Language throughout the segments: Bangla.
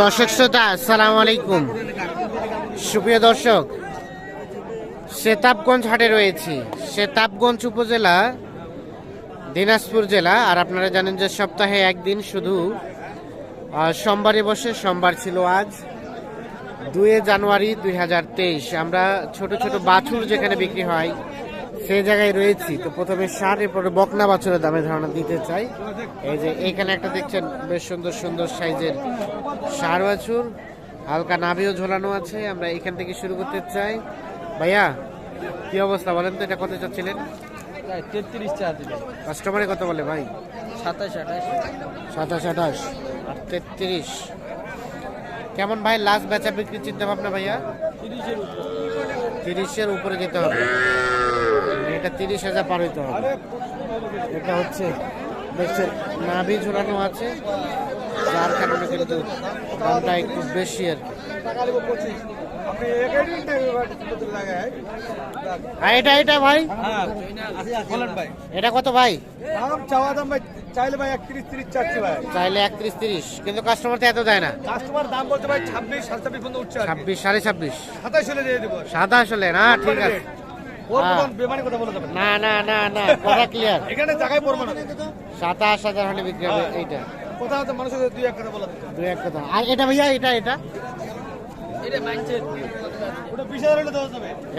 দর্শক শ্রোতা, আসসালামু আলাইকুম। সুপ্রিয় দর্শক, সেতাবগঞ্জ হাটে রয়েছি। সেতাবগঞ্জ উপজেলা, দিনাজপুর জেলা, আর আপনারা জানেন যে সপ্তাহে একদিন শুধু সোমবারে বসে, সোমবার ছিল আজ দুয়ে জানুয়ারি দুই হাজার তেইশ। আমরা ছোট ছোট বাছুর যেখানে বিক্রি হয় সেই জায়গায় রয়েছি। তো প্রথমে ষাট এরপরে বকনা বাছুরের দামে ধারণা দিতে চাই। এই যে এইখানে একটা দেখছেন বেশ সুন্দর সুন্দর সাইজের ষাড় বাছুর। হালকা নাভিও ঝোলানো আছে। আমরা এখান থেকে শুরু করতে চাই। ভাইয়া কি অবস্থা বলেন তো এটা কত চাচ্ছিলেন? তেত্রিশ চা কাস্টমারে কত বলে ভাই? সাতাশ আঠাশ। সাতাশ আঠাশ। আর তেত্রিশ। কেমন ভাই লাস্ট বেচা বিক্রির চিন্তা ভাবনা ভাইয়া তিরিশের উপরে যেতে হবে। এটা তিরিশ হাজার পার হইতে হবে। এটা হচ্ছে দেখছেন নাভি ঝোলানো আছে যার কারণে কিন্তু দামটা একটু বেশি আর এটা এটা ভাই? এটা কত ভাই? দাম চাওয়া দাম ভাই চাইলে ভাই একত্রিশ তিরিশ চাচ্ছি ভাই চাইলে একত্রিশ তিরিশ কিন্তু কাস্টমার তো এত দেয় না। কাস্টমার দাম বলছে ভাই ছাব্বিশ সাড়ে ছাব্বিশ পর্যন্ত উঠছে ছাব্বিশ সাড়ে ছাব্বিশ। সাতাশ হলে দিয়ে দেবো। সাদা আসলে না ঠিক আছে। না। না না না না কথা ক্লিয়ার এখানে জায়গায় পড়ব না। সাতাশ হাজার হলে বিক্রি হবে এইটা। মানুষের দুই এক কথা বলা যাবে এক কথা। আর এটা ভাইয়া এটা এটা?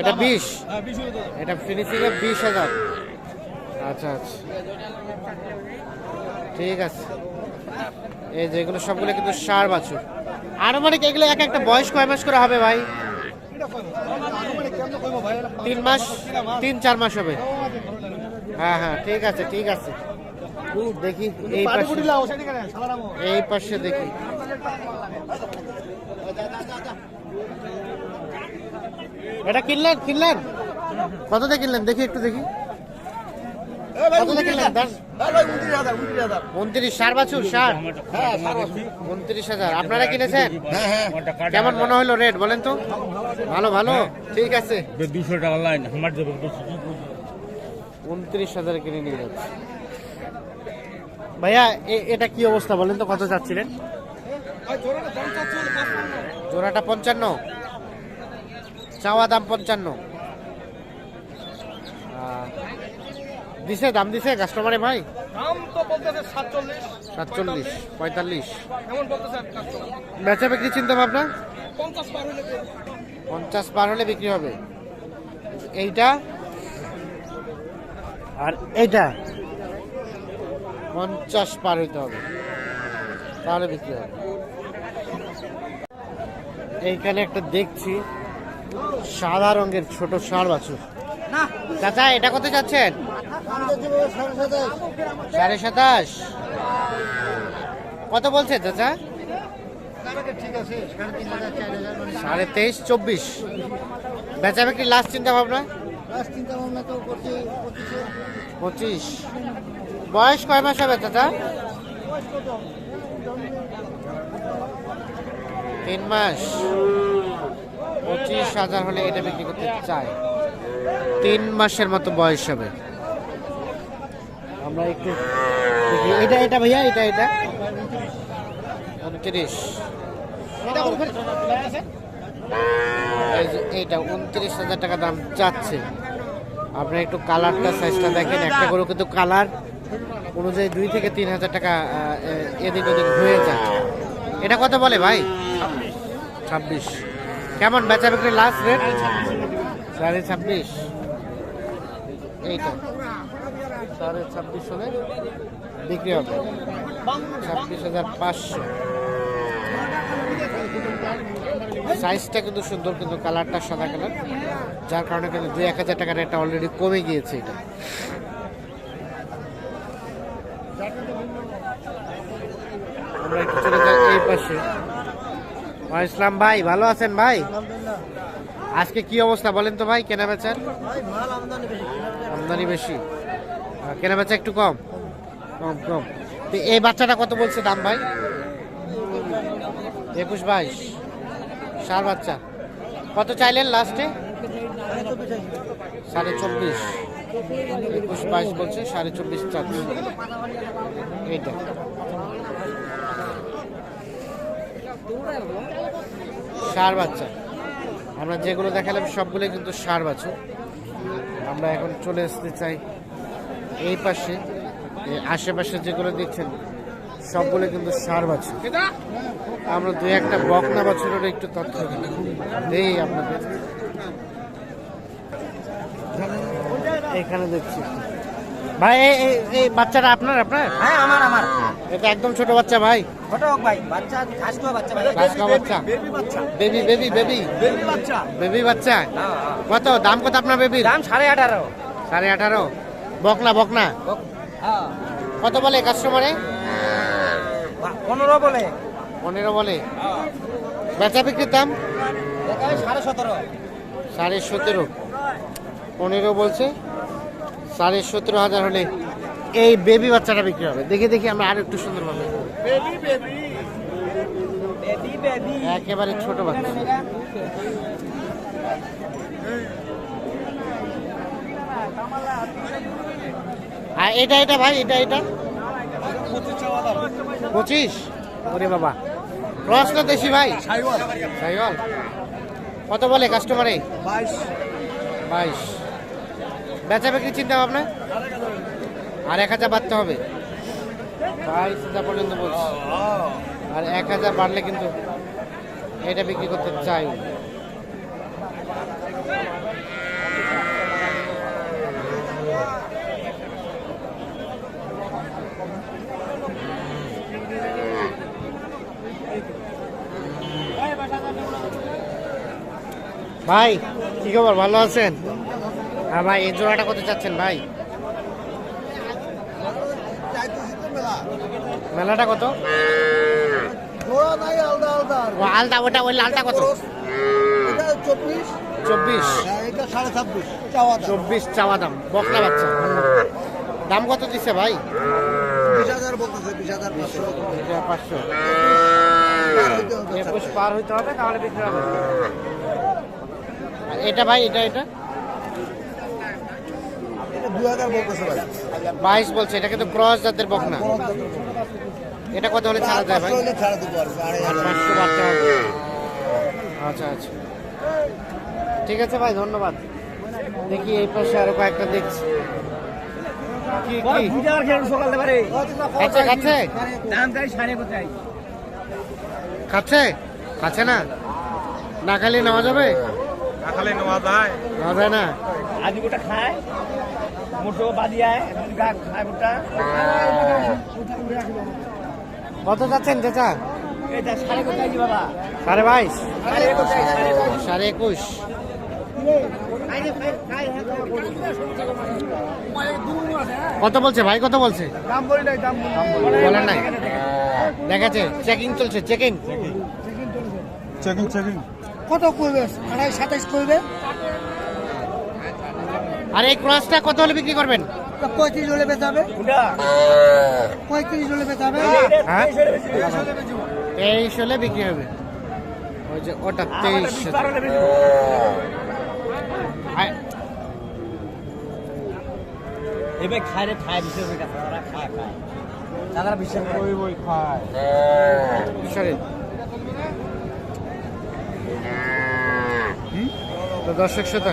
এটা বিশ হ্যাঁ বিশ ফিনিশিং এ হাজার। আচ্ছা আচ্ছা। ঠিক আছে। এই যে এগুলো সবগুলো কিন্তু সার বাছুর। আনুমানিক এগুলো এক একটা বয়স কয় মাস করে হবে ভাই? তিন মাস তিন চার মাস হবে। হ্যাঁ হ্যাঁ ঠিক আছে ঠিক আছে। দেখি এই পাশে। এই পাশে দেখি। এটা কিনলেন কিনলেন? কত দিয়ে কিনলেন? দেখি একটু দেখি কত দিয়ে কিনলেন দাম উনত্রিশ সার বাছুর সার। উনত্রিশ হাজার। আপনারা কিনেছেন? কেমন মনে হলো রেট বলেন তো? ভালো ভালো? ঠিক আছে। দুশো টাকা লাইন আমার উনত্রিশ হাজার কিনে নিয়ে যাচ্ছে। ভাইয়া এ- এটা কি অবস্থা বলেন তো কত চাচ্ছিলেন? জোড়াটা পঞ্চান্ন। চাওয়া দাম পঞ্চান্ন। দিছে দাম দিছে কাস্টমারে ভাই? দাম তো বলতেছে সাতচল্লিশ সাতচল্লিশ পঁয়তাল্লিশ। কেমন বলতেছে কাস্টমার বেচা বিক্রি চিন্তা ভাবনা? পঞ্চাশ পার হলে। পঞ্চাশ পার হলে বিক্রি হবে। এইটা? আর এইটা? পঞ্চাশ পার হইতে হবে। তাহলে বিক্রি হবে। এইখানে একটা দেখছি সাদা রঙের ছোট ষাঁড় বাছুর। চাচা, এটা কত যাচ্ছেন সাড়ে সাতাশ। কত বলছে চাচা? সাড়ে তেইশ, চব্বিশ। বেচা বিক্রি লাস্ট চিন্তা ভাবনা? পঁচিশ। বয়স কয় মাস হবে চাচা? তিন মাস। পঁচিশ হাজার হলে এটা বিক্রি করতে চায়। তিন মাসের মতো বয়স হবে। আমরা একটু এটা এটা ভাইয়া এটা এটা। উনত্রিশ। এইটা উনত্রিশ হাজার টাকা দাম যাচ্ছে আপনি একটু কালারটা সাইজটা দেখেন। একটা গরু কিন্তু কালার অনুযায়ী দুই থেকে তিন হাজার টাকা এদিক ওদিক হয়ে যায়। এটা কত বলে ভাই? ছাব্বিশ। কেমন বেচা বিক্রি লাস্ট রেট সাড়ে ছাব্বিশ। এইটা। সাড়ে ছাব্বিশ হলে বিক্রি হবে। ছাব্বিশ হাজার পাঁচশো। সাইজটা কিন্তু সুন্দর, কিন্তু কালারটা সাদা কালার। যার কারণে কিন্তু দুই এক হাজার টাকার রেটটা অলরেডি কমে গিয়েছে এটা। আমরা একটু চলে যাই এই পাশে। ইসলাম ভাই, ভালো আছেন ভাই? আজকে কি অবস্থা বলেন তো ভাই, কেনা বেচার? আমদানি বেশি। কেনা বেচা একটু কম? কম কম। তো এই বাচ্চাটা কত বলছে দাম ভাই? একুশ বাইশ। সার বাচ্চা। কত চাইলেন লাস্টে সাড়ে চব্বিশ। একুশ বাইশ বলছে, সাড়ে চব্বিশ চাচ্ছে। এইটা। সার বাচ্চা। আমরা যেগুলো দেখালাম, সবগুলো কিন্তু সার বাছুর। আমরা এখন চলে আসতে চাই এই পাশে আশেপাশে যেগুলো দেখছেন সবগুলো কিন্তু সার বাছুর। আমরা দুই একটা বকনা বাছুরের একটু তথ্য দেই। আপনাদের। এখানে দেখছি। ভাই এই বাচ্চাটা আপনার আপনার? হ্যাঁ আমার আমার। এটা একদম ছোট বাচ্চা ভাই। ছোট ভাই বাচ্চা ঘাস বাচ্চা ভাই। ঘাস বাচ্চা। বেবি বাচ্চা। Baby baby baby. বেবি বাচ্চা। বেবি বাচ্চা? হ্যাঁ, হ্যাঁ। কত? দাম কত আপনার বেবির? দাম সাড়ে আঠারো। সাড়ে আঠারো। বকনা বকনা? হ্যাঁ। কত বলে কাস্টমারে পনেরো বলে। পনেরো বলে। বেচা বিক্রির দাম? সাড়ে সতেরো। সাড়ে সতেরো। পনেরো বলছে। সাড়ে সতেরো হাজার হলে এই বেবি বাচ্চাটা বিক্রি হবে। দেখে দেখি আমরা আর একটু সুন্দর পাবো একেবারে ছোট বাচ্চা। আর এটা এটা ভাই এটা এটা? পঁচিশ? ওরে বাবা। ক্রস না দেশি ভাই? সাইওয়াল। কত বলে কাস্টমারে বাইশ। বাইশ। বেচা বিক্রি চিন্তা ভাবনা? আর এক হাজার বাড়তে হবে। বাইশ হাজার পর্যন্ত বলছি। আর এক হাজার বাড়লে কিন্তু এটা বিক্রি করতে চাই। ভাই, কি খবর? ভালো আছেন? হ্যাঁ ভাই, এই জোড়াটা কত চাচ্ছেন ভাই? মেলাটা কত? ঘোড়া নাই আলাদা আলাদা ও আলতা ওটা ওই লালটা কত? চব্বিশ। চব্বিশ। হ্যাঁ চব্বিশ চাওয়া দাম বকলা বাচ্চা। দাম কত দিচ্ছে ভাই? পাঁচশো। পার একুশ। পার হইতে হবে তাহলে বিক্রি হবে এটা ভাই এটা এটা? বাইশ বলছে এটা কিন্তু ক্রস জাতের বকনা। এটা কত হলে ছাড়া যায় ভাই? ছাড়া আচ্ছা আচ্ছা। ঠিক আছে ভাই ধন্যবাদ। দেখি এই পাশে আরও কয়েকটা দেখছি। খাচ্ছে খাচ্ছে? না? না খালি নেওয়া যাবে? খালি নেওয়া যায়। নেওয়া যায় না? আজ গোটা খায় মোটো বাদিয়ায় খায় কত যাচ্ছেন চাচা? সাড়ে বাইশ। সাড়ে একুশ কত বলছে ভাই? কত বলছে? দাম নাই বলেন নাই। দেখাচ্ছে চেকিং চলছে চেকিং চেকিং চেকিং কত করবে? আড়াই সাতাইশ করবে? আর এই ক্রসটা কত হলে বিক্রি করবেন? পঁয়ত্রিশ হলে কোনটা? পঁয়ত্রিশ হলে বেচাবে হ্যাঁ। তেইশ হলে বিক্রি হবে। ওই যে ওটা তেইশ এবার খায় রে খায় বিশেষ তারা খায় খায়। তারা বিশেষ ওই ওই খায়। দর্শক শ্রোতা